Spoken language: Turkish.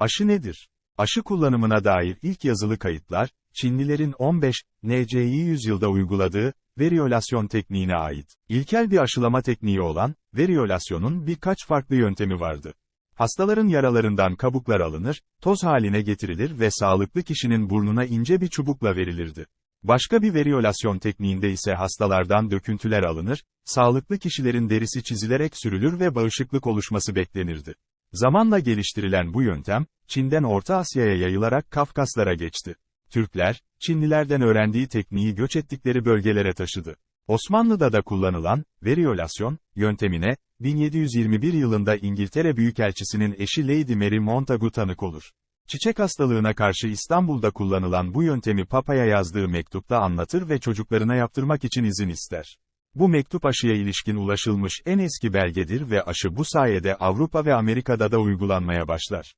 Aşı nedir? Aşı kullanımına dair ilk yazılı kayıtlar, Çinlilerin 15, NC'yi yüzyılda uyguladığı, veriyolasyon tekniğine ait. İlkel bir aşılama tekniği olan, veriyolasyonun birkaç farklı yöntemi vardı. Hastaların yaralarından kabuklar alınır, toz haline getirilir ve sağlıklı kişinin burnuna ince bir çubukla verilirdi. Başka bir veriyolasyon tekniğinde ise hastalardan döküntüler alınır, sağlıklı kişilerin derisi çizilerek sürülür ve bağışıklık oluşması beklenirdi. Zamanla geliştirilen bu yöntem, Çin'den Orta Asya'ya yayılarak Kafkaslara geçti. Türkler, Çinlilerden öğrendiği tekniği göç ettikleri bölgelere taşıdı. Osmanlı'da da kullanılan, veriyolasyon, yöntemine, 1721 yılında İngiltere Büyükelçisi'nin eşi Lady Mary Montagu tanık olur. Çiçek hastalığına karşı İstanbul'da kullanılan bu yöntemi Papa'ya yazdığı mektupta anlatır ve çocuklarına yaptırmak için izin ister. Bu mektup aşıya ilişkin ulaşılmış en eski belgedir ve aşı bu sayede Avrupa ve Amerika'da da uygulanmaya başlar.